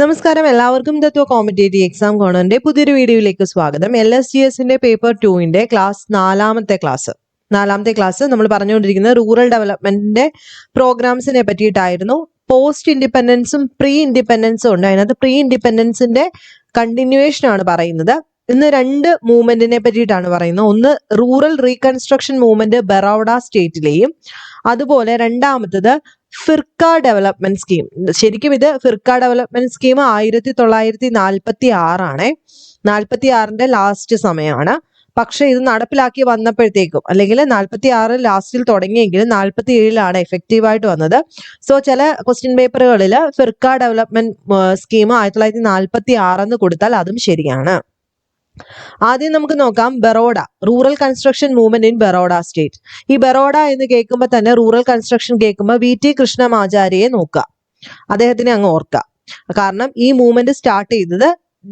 നമസ്കാരം. എല്ലാവർക്കും തത്വ competitive exam കോണറിന്റെ പുതിയൊരു വീഡിയോയിലേക്ക് സ്വാഗതം. എൽ എസ് ജി എസിന്റെ പേപ്പർ ടുവിന്റെ ക്ലാസ് നാലാമത്തെ ക്ലാസ് നാലാമത്തെ ക്ലാസ് നമ്മൾ പറഞ്ഞുകൊണ്ടിരിക്കുന്നത് റൂറൽ ഡെവലപ്മെന്റിന്റെ പ്രോഗ്രാംസിനെ പറ്റിയിട്ടായിരുന്നു. പോസ്റ്റ് ഇൻഡിപെൻഡൻസും പ്രീ ഇൻഡിപെൻഡൻസും ഉണ്ട്. അതിനകത്ത് പ്രീ ഇൻഡിപെൻഡൻസിന്റെ കണ്ടിന്യൂവേഷൻ ആണ് പറയുന്നത്. ഇന്ന് രണ്ട് മൂവ്മെന്റിനെ പറ്റിയിട്ടാണ് പറയുന്നത്. ഒന്ന് റൂറൽ റീകൺസ്ട്രക്ഷൻ മൂവ്മെന്റ് ബറോഡ സ്റ്റേറ്റിലെയും അതുപോലെ രണ്ടാമത്തത് ഫിർക്ക ഡെവലപ്മെന്റ് സ്കീം. ശരിക്കും ഇത് ഫിർക്ക ഡെവലപ്മെന്റ് സ്കീം ആയിരത്തി തൊള്ളായിരത്തി നാൽപ്പത്തി ആറാണ് നാൽപ്പത്തി ആറിന്റെ ലാസ്റ്റ് സമയമാണ്. പക്ഷെ ഇത് നടപ്പിലാക്കി വന്നപ്പോഴത്തേക്കും അല്ലെങ്കിൽ നാൽപ്പത്തി ആറ് ലാസ്റ്റിൽ തുടങ്ങിയെങ്കിലും നാൽപ്പത്തി ഏഴിലാണ് എഫക്റ്റീവ് ആയിട്ട് വന്നത്. സോ ചില ക്വസ്റ്റ്യൻ പേപ്പറുകളിൽ ഫിർക്ക ഡെവലപ്മെന്റ് സ്കീം ആയിരത്തി തൊള്ളായിരത്തി നാൽപ്പത്തി ആറെന്ന് കൊടുത്താൽ അതും ശരിയാണ്. ആദ്യം നമുക്ക് നോക്കാം Baroda rural construction movement in Baroda state. ഈ ബറോഡ എന്ന് കേൾക്കുമ്പോൾ തന്നെ റൂറൽ കൺസ്ട്രക്ഷൻ കേൾക്കുമ്പോൾ വി ടി കൃഷ്ണമാചാര്യയെ നോക്കുക. അദ്ദേഹത്തിനെ അങ്ങ് ഓർക്കുക. കാരണം ഈ മൂവ്മെന്റ് സ്റ്റാർട്ട് ചെയ്തത്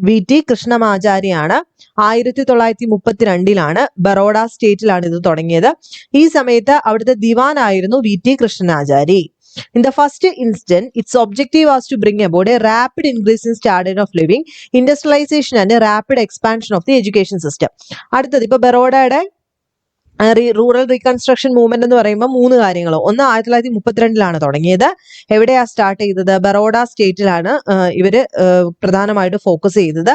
വി ടി കൃഷ്ണമാചാര്യാണ് ആയിരത്തി തൊള്ളായിരത്തി മുപ്പത്തിരണ്ടിലാണ് ബറോഡ സ്റ്റേറ്റിലാണ് ഇത് തുടങ്ങിയത്. ഈ സമയത്ത് അവിടുത്തെ ദിവാൻ ആയിരുന്നു V T Krishnamachari In the first instant, its objective was to bring about a rapid increase in standard of living, industrialization and a rapid expansion of the education system. അടുത്തത് ഇപ്പൊ ബറോഡയുടെ റൂറൽ റീകൺസ്ട്രക്ഷൻ മൂവ്മെന്റ് എന്ന് പറയുമ്പോൾ മൂന്ന് കാര്യങ്ങൾ ഒന്ന് ആയിരത്തി തൊള്ളായിരത്തി മുപ്പത്തിരണ്ടിലാണ് തുടങ്ങിയത്. എവിടെയാ സ്റ്റാർട്ട് ചെയ്തത്? ബറോഡ സ്റ്റേറ്റിലാണ് ഇവർ പ്രധാനമായിട്ട് ഫോക്കസ് ചെയ്തത്.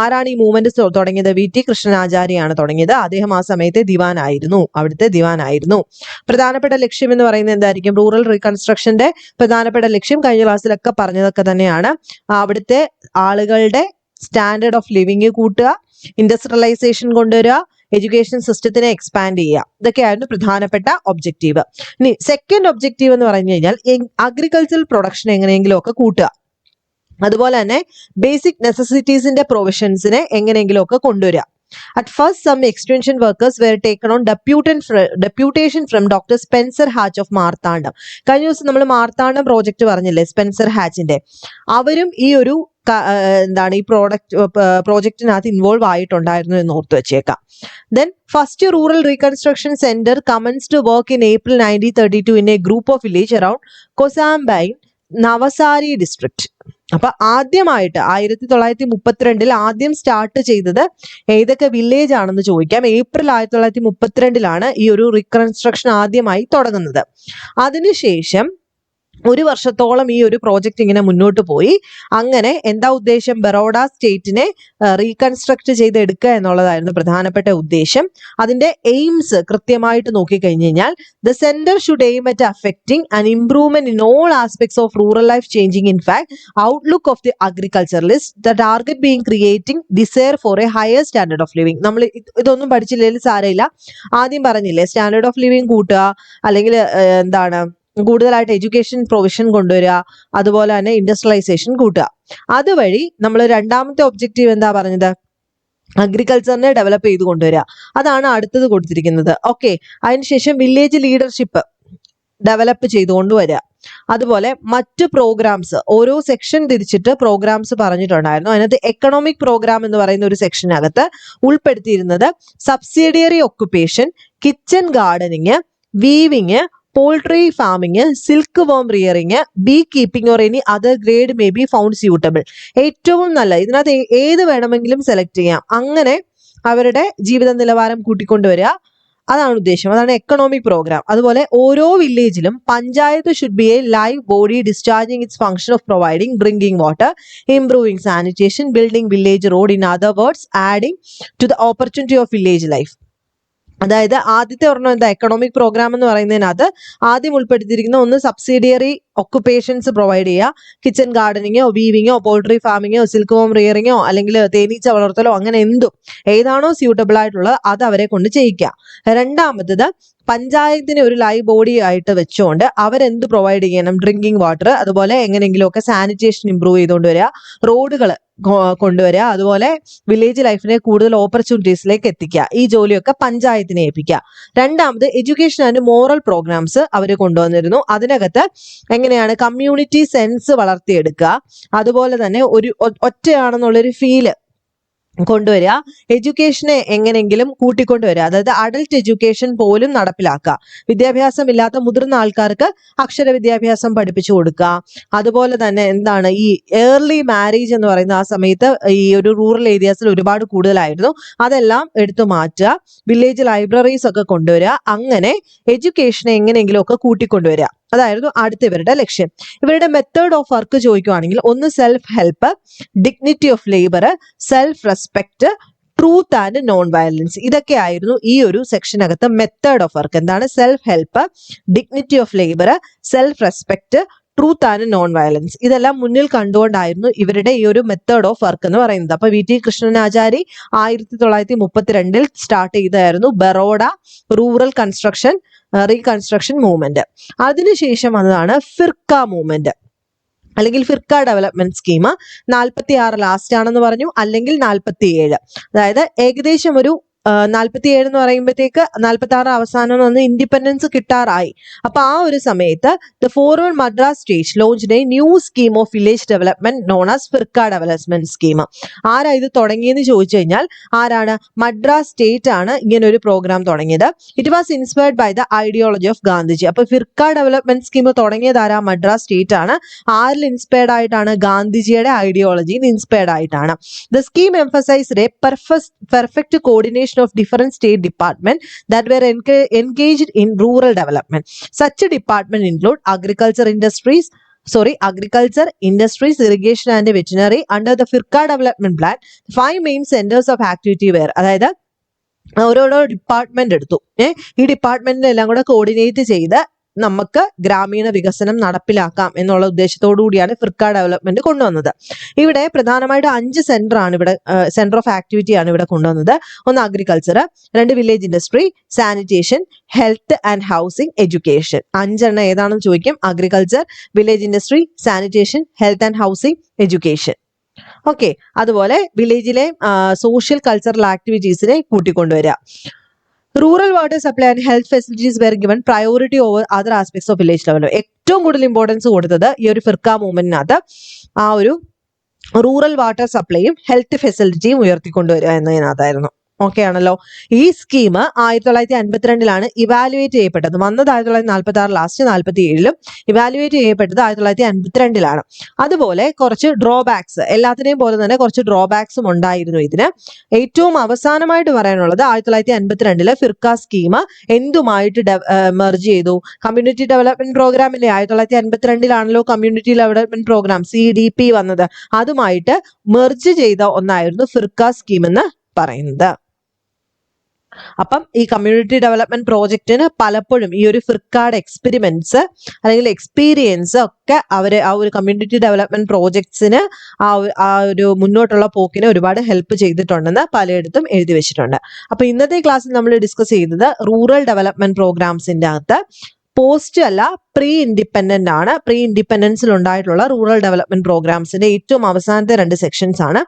ആരാണ് ഈ മൂവ്മെന്റ് തുടങ്ങിയത്? വി ടി കൃഷ്ണനാചാര്യാണ് തുടങ്ങിയത്. അദ്ദേഹം ആ സമയത്തെ ദിവാൻ ആയിരുന്നു അവിടുത്തെ ദിവാൻ ആയിരുന്നു പ്രധാനപ്പെട്ട ലക്ഷ്യം എന്ന് പറയുന്നത് എന്തായിരിക്കും? റൂറൽ റീകൺസ്ട്രക്ഷന്റെ പ്രധാനപ്പെട്ട ലക്ഷ്യം കഴിഞ്ഞ ക്ലാസ്സിലൊക്കെ പറഞ്ഞതൊക്കെ തന്നെയാണ്. അവിടുത്തെ ആളുകളുടെ സ്റ്റാൻഡേർഡ് ഓഫ് ലിവിങ് കൂട്ടുക ഇൻഡസ്ട്രിയലൈസേഷൻ കൊണ്ടുവരിക എഡ്യൂക്കേഷൻ സിസ്റ്റത്തിനെ എക്സ്പാൻഡ് ചെയ്യുക. ഇതൊക്കെയായിരുന്നു പ്രധാനപ്പെട്ട ഒബ്ജക്റ്റീവ് ഇനി സെക്കൻഡ് ഒബ്ജക്റ്റീവ് എന്ന് പറഞ്ഞു കഴിഞ്ഞാൽ അഗ്രികൾച്ചറൽ പ്രൊഡക്ഷൻ എങ്ങനെയെങ്കിലും ഒക്കെ കൂട്ടുക. അതുപോലെ തന്നെ ബേസിക് നെസസിറ്റീസിന്റെ പ്രൊവിഷൻസിനെ എങ്ങനെയെങ്കിലും ഒക്കെ കൊണ്ടുവരിക. At first some extension workers were taken on deputation, deputation from Dr. Spencer Hatch of Marthandam കഴിഞ്ഞ ദിവസം നമ്മൾ മാർത്താണ്ഡം പ്രോജക്റ്റ് പറഞ്ഞില്ലേ സ്പെൻസർ ഹാച്ചിന്റെ അവരും ഈ ഒരു എന്താണ് ഈ പ്രോഡക്റ്റ് പ്രോജക്റ്റിനകത്ത് ഇൻവോൾവ് ആയിട്ടുണ്ടായിരുന്നു എന്ന് ഓർത്ത് വെച്ചേക്കാം. Then first rural reconstruction centre commences to work in April nineteen thirty two in a group of village around Kosamba in Navsari district അപ്പൊ ആദ്യമായിട്ട് ആയിരത്തി തൊള്ളായിരത്തി മുപ്പത്തിരണ്ടിൽ ആദ്യം സ്റ്റാർട്ട് ചെയ്തത് ഏതൊക്കെ വില്ലേജ് ആണെന്ന് ചോദിക്കാം. ഏപ്രിൽ ആയിരത്തി തൊള്ളായിരത്തി മുപ്പത്തിരണ്ടിലാണ് ഈ ഒരു റീകൺസ്ട്രക്ഷൻ ആദ്യമായി തുടങ്ങുന്നത്. അതിനുശേഷം ഒരു വർഷത്തോളം ഈ ഒരു പ്രോജക്റ്റ് ഇങ്ങനെ മുന്നോട്ട് പോയി. അങ്ങനെ എന്താ ഉദ്ദേശം? ബറോഡ സ്റ്റേറ്റിനെ റീകൺസ്ട്രക്ട് ചെയ്തെടുക്കുക എന്നുള്ളതായിരുന്നു പ്രധാനപ്പെട്ട ഉദ്ദേശം. അതിന്റെ എയിംസ് കൃത്യമായിട്ട് നോക്കിക്കഴിഞ്ഞ് കഴിഞ്ഞാൽ the centre should aim at affecting and improvement in all aspects of rural life changing in fact outlook of the agriculturalist the target being creating desire for a higher standard of living നമ്മൾ ഇതൊന്നും പഠിച്ചില്ലെങ്കിൽ സാരമില്ല. ആദ്യം പറഞ്ഞില്ലേ standard of living കൂട്ടുക അല്ലെങ്കിൽ എന്താണ് കൂടുതലായിട്ട് education provision കൊണ്ടുവരിക അതുപോലെ തന്നെ ഇൻഡസ്ട്രിയലൈസേഷൻ കൂട്ടുക. അതുവഴി നമ്മൾ രണ്ടാമത്തെ ഒബ്ജക്റ്റീവ് എന്താ പറഞ്ഞത്? അഗ്രികൾച്ചറിനെ ഡെവലപ്പ് ചെയ്ത് കൊണ്ടുവരിക. അതാണ് അടുത്തത് കൊടുത്തിരിക്കുന്നത്. ഓക്കെ അതിനുശേഷം വില്ലേജ് ലീഡർഷിപ്പ് ഡെവലപ്പ് ചെയ്തുകൊണ്ട് വരിക അതുപോലെ മറ്റ് പ്രോഗ്രാംസ് ഓരോ സെക്ഷൻ തിരിച്ചിട്ട് പ്രോഗ്രാംസ് പറഞ്ഞിട്ടുണ്ടായിരുന്നു. അതിനകത്ത് എക്കണോമിക് പ്രോഗ്രാം എന്ന് പറയുന്ന ഒരു സെക്ഷനകത്ത് ഉൾപ്പെടുത്തിയിരുന്നത് subsidiary occupation kitchen gardening weaving poultry farming silk worm rearing bee keeping or any other grade may be found suitable ഏറ്റവും നല്ല ഇതിനകത്ത് ഏത് വേണമെങ്കിലും സെലക്ട് ചെയ്യാം. അങ്ങനെ അവരുടെ ജീവിത നിലവാരം കൂട്ടിക്കൊണ്ടുവരിക. അതാണ് ഉദ്ദേശം. അതാണ് എക്കണോമിക് പ്രോഗ്രാം അതുപോലെ ഓരോ വില്ലേജിലും panchayat should be a live body discharging its function of providing drinking water improving sanitation building village road in other words adding to the opportunity of village life അതായത് ആദ്യത്തെ ഒരെണ്ണം എന്താ എക്കണോമിക് പ്രോഗ്രാം എന്ന് പറയുന്നതിനകത്ത് ആദ്യം ഉൾപ്പെടുത്തിയിരിക്കുന്ന ഒന്ന് സബ്സിഡിയറി ഒക്കുപേഷൻസ് പ്രൊവൈഡ് ചെയ്യുക. Kitchen ഗാർഡനിങ്ങോ വീവിങ്ങോ പോൾട്രി ഫാമിങ്ങോ സിൽക്ക് ഹോം റിയറിങ്ങോ അല്ലെങ്കിൽ തേനീച്ച വളർത്തലോ അങ്ങനെ എന്തും ഏതാണോ സ്യൂട്ടബിൾ ആയിട്ടുള്ളത് അത് അവരെ കൊണ്ട് ചെയ്യിക്കുക. രണ്ടാമത്തത് പഞ്ചായത്തിനെ ഒരു ലൈവ് ബോഡി ആയിട്ട് വെച്ചുകൊണ്ട് അവരെന്ത് പ്രൊവൈഡ് ചെയ്യണം? ഡ്രിങ്കിങ് വാട്ടർ അതുപോലെ എങ്ങനെയെങ്കിലുമൊക്കെ സാനിറ്റേഷൻ ഇമ്പ്രൂവ് ചെയ്തുകൊണ്ട് വരിക റോഡുകൾ കൊണ്ടുവരിക അതുപോലെ വില്ലേജ് ലൈഫിനെ കൂടുതൽ ഓപ്പർച്യൂണിറ്റീസിലേക്ക് എത്തിക്കുക ഈ ജോലിയൊക്കെ പഞ്ചായത്തിനെ ഏൽപ്പിക്കുക രണ്ടാമത് എഡ്യൂക്കേഷൻ ആൻഡ് മോറൽ പ്രോഗ്രാംസ് അവർ കൊണ്ടുവന്നിരുന്നു. അതിനകത്ത് എങ്ങനെയാണ്? കമ്മ്യൂണിറ്റി സെൻസ് വളർത്തിയെടുക്കുക അതുപോലെ തന്നെ ഒരു ഒറ്റയാണെന്നുള്ളൊരു ഫീൽ കൊണ്ടുവരിക. എഡ്യൂക്കേഷനെ എങ്ങനെയെങ്കിലും കൂട്ടിക്കൊണ്ടുവരിക. അതായത് അഡൽട്ട് എഡ്യൂക്കേഷൻ പോലും നടപ്പിലാക്കുക. വിദ്യാഭ്യാസം ഇല്ലാത്ത മുതിർന്ന ആൾക്കാർക്ക് അക്ഷര വിദ്യാഭ്യാസം പഠിപ്പിച്ചു കൊടുക്കുക. അതുപോലെ തന്നെ എന്താണ് ഈ ഏർലി മാരേജ് എന്ന് പറയുന്ന ആ സമയത്ത് ഈ ഒരു റൂറൽ ഏരിയാസിൽ ഒരുപാട് കൂടുതലായിരുന്നു. അതെല്ലാം എടുത്തു മാറ്റുക. വില്ലേജ് ലൈബ്രറീസ് ഒക്കെ കൊണ്ടുവരിക. അങ്ങനെ എഡ്യൂക്കേഷനെ എങ്ങനെയെങ്കിലും ഒക്കെ കൂട്ടിക്കൊണ്ടുവരിക. അതായിരുന്നു അടുത്ത ഇവരുടെ ലക്ഷ്യം. ഇവരുടെ മെത്തേഡ് ഓഫ് വർക്ക് ചോദിക്കുവാണെങ്കിൽ ഒന്ന് self help dignity of labour self respect truth and non violence ഇതൊക്കെ ആയിരുന്നു ഈ ഒരു സെക്ഷനകത്ത് മെത്തേഡ് ഓഫ് വർക്ക് എന്താണ്? Self help dignity of labour self respect truth and non violence ഇതെല്ലാം മുന്നിൽ കണ്ടുകൊണ്ടായിരുന്നു ഇവരുടെ ഈ ഒരു മെത്തേഡ് ഓഫ് വർക്ക് എന്ന് പറയുന്നത്. അപ്പൊ വി ടി കൃഷ്ണനാചാരി ആയിരത്തി തൊള്ളായിരത്തി മുപ്പത്തിരണ്ടിൽ സ്റ്റാർട്ട് ചെയ്തായിരുന്നു Baroda rural construction reconstruction movement അതിനുശേഷം വന്നതാണ് ഫിർക്ക മൂവ്മെന്റ് അല്ലെങ്കിൽ ഫിർക്ക ഡെവലപ്മെന്റ് സ്കീം നാൽപ്പത്തി ആറ് ലാസ്റ്റ് ആണെന്ന് പറഞ്ഞു. അല്ലെങ്കിൽ നാൽപ്പത്തി ഏഴ് അതായത് ഏകദേശം ഒരു നാൽപ്പത്തി ഏഴ് എന്ന് പറയുമ്പോഴത്തേക്ക് നാൽപ്പത്തി ആറ് അവസാനം വന്ന് ഇൻഡിപെൻഡൻസ് കിട്ടാറായി. അപ്പൊ ആ ഒരു സമയത്ത് the forward Madras state launched new scheme of village development known as firka development scheme ആരാ ഇത് തുടങ്ങിയെന്ന് ചോദിച്ചു കഴിഞ്ഞാൽ ആരാണ്? മദ്രാസ് സ്റ്റേറ്റ് ആണ് ഇങ്ങനെ ഒരു പ്രോഗ്രാം തുടങ്ങിയത്. It was inspired by the ideology of Gandhiji അപ്പൊ ഫിർക്ക ഡെവലപ്മെന്റ് സ്കീം തുടങ്ങിയത് ആരാ? മദ്രാസ് സ്റ്റേറ്റ് ആണ്. ആരിൽ ഇൻസ്പയർഡ് ആയിട്ടാണ്? ഗാന്ധിജിയുടെ ഐഡിയോളജിയിൽ ഇൻസ്പയർഡ് ആയിട്ടാണ്. The scheme emphasised a perfect coordination of different state department that were engaged in rural development. Such department include agriculture industries, sorry, agriculture, industries, irrigation and veterinary. Under the firka development plan, five main centers of activity were അതായത് ഓരോരോ department എടുത്തു ഏഹ് ഈ ഡിപ്പാർട്ട്മെന്റിനെല്ലാം കൂടെ coordinate ചെയ്ത് നമുക്ക് ഗ്രാമീണ വികസനം നടപ്പിലാക്കാം എന്നുള്ള ഉദ്ദേശത്തോടു കൂടിയാണ് ഫിർക്ക ഡെവലപ്മെന്റ് കൊണ്ടുവന്നത്. ഇവിടെ പ്രധാനമായിട്ട് അഞ്ച് സെന്റർ ആണ് ഇവിടെ സെന്റർ ഓഫ് ആക്ടിവിറ്റി ആണ് ഇവിടെ കൊണ്ടുവന്നത്. ഒന്ന് അഗ്രികൾച്ചർ രണ്ട് village industry sanitation health and housing education അഞ്ചെണ്ണം ഏതാണെന്ന് ചോദിക്കും? Agriculture village industry sanitation health and housing education okay അതുപോലെ വില്ലേജിലെ സോഷ്യൽ കൾച്ചറൽ ആക്ടിവിറ്റീസിനെ കൂട്ടിക്കൊണ്ടുവരിക. Rural water supply and health facilities were given priority over other aspects of village development ഏറ്റവും കൂടുതൽ importance കൊടുത്തത് ഈ ഒരു ഫിർക്ക മൂവ്മെന്റിനകത്ത് ആ ഒരു റൂറൽ വാട്ടർ സപ്ലൈയും ഹെൽത്ത് ഫെസിലിറ്റിയും ഉയർത്തിക്കൊണ്ടുവരിക എന്നതിനകത്തായിരുന്നു ഓക്കെ ആണല്ലോ ഈ സ്കീം ആയിരത്തി തൊള്ളായിരത്തി അൻപത്തിരണ്ടിലാണ് ഇവാലുവേറ്റ് ചെയ്യപ്പെട്ടത്. വന്നത് ആയിരത്തി തൊള്ളായിരത്തി നാൽപ്പത്തി ആറ് ലാസ്റ്റ് നാൽപ്പത്തി ഏഴിലും ഇവാലുവേറ്റ് ചെയ്യപ്പെട്ടത് ആയിരത്തി തൊള്ളായിരത്തി അൻപത്തിരണ്ടിലാണ് അതുപോലെ കുറച്ച് ഡ്രോബാക്സ് എല്ലാത്തിനെയും പോലെ തന്നെ കുറച്ച് ഡ്രോബാക്സും ഉണ്ടായിരുന്നു ഇതിന്. ഏറ്റവും അവസാനമായിട്ട് പറയാനുള്ളത് ആയിരത്തി തൊള്ളായിരത്തി അൻപത്തിരണ്ടിലെ ഫിർക്ക സ്കീം എന്തുമായിട്ട് മെർജ് ചെയ്തു? കമ്മ്യൂണിറ്റി ഡെവലപ്മെന്റ് പ്രോഗ്രാമിലെ ആയിരത്തി തൊള്ളായിരത്തി അൻപത്തിരണ്ടിലാണല്ലോ community development programme C D P വന്നത്. അതുമായിട്ട് മെർജ് ചെയ്ത ഒന്നായിരുന്നു ഫിർക്ക സ്കീം എന്ന് പറയുന്നത്. അപ്പം ഈ കമ്മ്യൂണിറ്റി ഡെവലപ്മെന്റ് പ്രോജക്റ്റിന് പലപ്പോഴും ഈ ഒരു ഫ്ലിപ്കാർഡ് എക്സ്പെരിമെന്റ്സ് അല്ലെങ്കിൽ എക്സ്പീരിയൻസ് ഒക്കെ അവർ ആ ഒരു കമ്മ്യൂണിറ്റി ഡെവലപ്മെന്റ് പ്രോജക്ട്സിന് ആ ആ ഒരു മുന്നോട്ടുള്ള പോക്കിനെ ഒരുപാട് ഹെൽപ്പ് ചെയ്തിട്ടുണ്ടെന്ന് പലയിടത്തും എഴുതി വെച്ചിട്ടുണ്ട്. അപ്പൊ ഇന്നത്തെ ക്ലാസ്സിൽ നമ്മൾ ഡിസ്കസ് ചെയ്തത് റൂറൽ ഡെവലപ്മെന്റ് പ്രോഗ്രാംസിന്റെ അകത്ത് പോസ്റ്റ് അല്ല പ്രീ ഇൻഡിപെൻഡന്റ് ആണ്. പ്രീ ഇൻഡിപെൻഡൻസിൽ ഉണ്ടായിട്ടുള്ള റൂറൽ ഡെവലപ്മെന്റ് പ്രോഗ്രാംസിന്റെ ഏറ്റവും അവസാനത്തെ രണ്ട് സെക്ഷൻസ് ആണ്.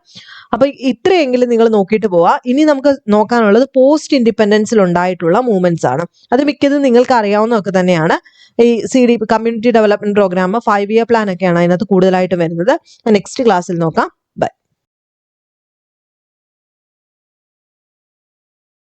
അപ്പൊ ഇത്രയെങ്കിലും നിങ്ങൾ നോക്കിയിട്ട് പോവാ. ഇനി നമുക്ക് നോക്കാനുള്ളത് പോസ്റ്റ് ഇൻഡിപെൻഡൻസിൽ ഉണ്ടായിട്ടുള്ള മൂവ്മെന്റ്സ് ആണ്. അത് മിക്കതും നിങ്ങൾക്ക് അറിയാവുന്നതൊക്കെ തന്നെയാണ്. ഈ C D community development programme five year plan ഒക്കെയാണ് അതിനകത്ത് കൂടുതലായിട്ട് വരുന്നത്. നെക്സ്റ്റ് ക്ലാസ്സിൽ നോക്കാം.